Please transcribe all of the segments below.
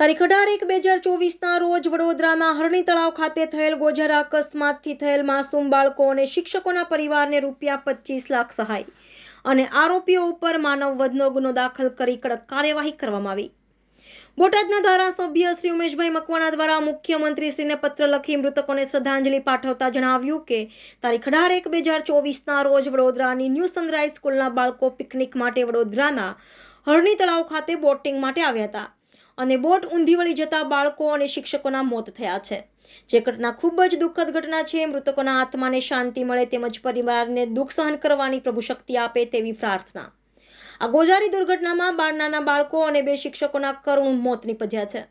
તારીખ અઢાર એક બે હજાર ચોવીસના રોજ વડોદરાના હરણી તળાવ ખાતે થયેલ ગોઝારા અકસ્માતથી થયેલ માસૂમ બાળકો અને શિક્ષકોના પરિવારને રૂપિયા પચીસ લાખ સહાય અને આરોપીઓ ઉપર માનવ વધનો ગુનો દાખલ કરી કડક કાર્યવાહી કરવામાં આવી. બોટાદના ધારાસભ્ય શ્રી ઉમેશભાઈ મકવાણા દ્વારા મુખ્યમંત્રીશ્રીને પત્ર લખી મૃતકોને શ્રદ્ધાંજલિ પાઠવતા જણાવ્યું કે તારીખ અઢાર એક બે હજાર ચોવીસના રોજ વડોદરાની ન્યૂ સનરાઈઝ સ્કૂલના બાળકો પિકનિક માટે વડોદરાના હરણી તળાવ ખાતે બોટિંગ માટે આવ્યા હતા. અને બોટ ઊંધી વળી જતા બાળકો અને શિક્ષકોના મોત થયા છે. જે ઘટના ખૂબ જ દુઃખદ ઘટના છે, મૃતકોના આત્માને શાંતિ મળે તેમજ પરિવારને દુઃખ સહન કરવાની પ્રભુ શક્તિ આપે તેવી પ્રાર્થના. આ ગોજારી દુર્ઘટનામાં બાર નાના બાળકો અને બે શિક્ષકોના કરુણ મોત નીપજ્યા છે.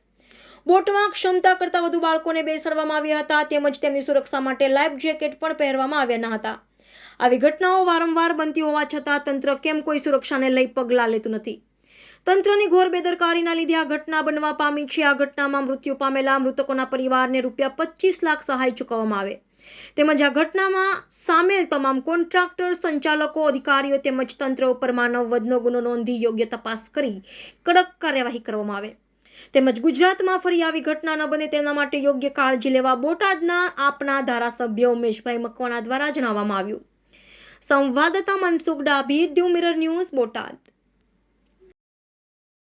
બોટમાં ક્ષમતા કરતાં વધુ બાળકોને બેસાડવામાં આવ્યા હતા તેમજ તેમની સુરક્ષા માટે લાઈફ જેકેટ પણ પહેરવામાં આવ્યા ન હતા. આવી ઘટનાઓ વારંવાર બનતી હોવા છતાં તંત્ર કેમ કોઈ સુરક્ષાને લઈ પગલાં લેતું નથી? તંત્રની ઘોર બેદરકારીના લીધે આ ઘટના બનવા પામી છે. આ ઘટનામાં મૃત્યુ પામેલા મૃતકોના પરિવારને રૂપિયા પચીસ લાખ સહાય ચૂકવવામાં આવે. તેમજ આ ઘટનામાં સામેલ તમામ કોન્ટ્રાક્ટર, સંચાલકો, અધિકારીઓ તેમજ તંત્ર ઉપર માનવ વધનો ગુનો નોંધી યોગ્ય તપાસ કરી કડક કાર્યવાહી કરવામાં આવે. તેમજ ગુજરાતમાં ફરી આવી ઘટના ન બને તેના માટે યોગ્ય કાળજી લેવા બોટાદના આપના ધારાસભ્ય ઉમેશભાઈ મકવાણા દ્વારા જણાવવામાં આવ્યું. સંવાદદાતા Mansukh Dabhi the mirror news, Botad સમગ્ર સારંગપુરા દ્વારા આજે સમગ્ર ગામમાં નગર યાત્રા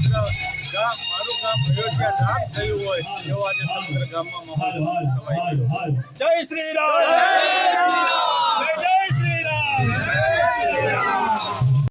સમગ્ર ગામ મારું થયું હોય એવો આજે સમગ્ર ગામમાં માહોલ સમાઈ ગયો જય શ્રી રામ.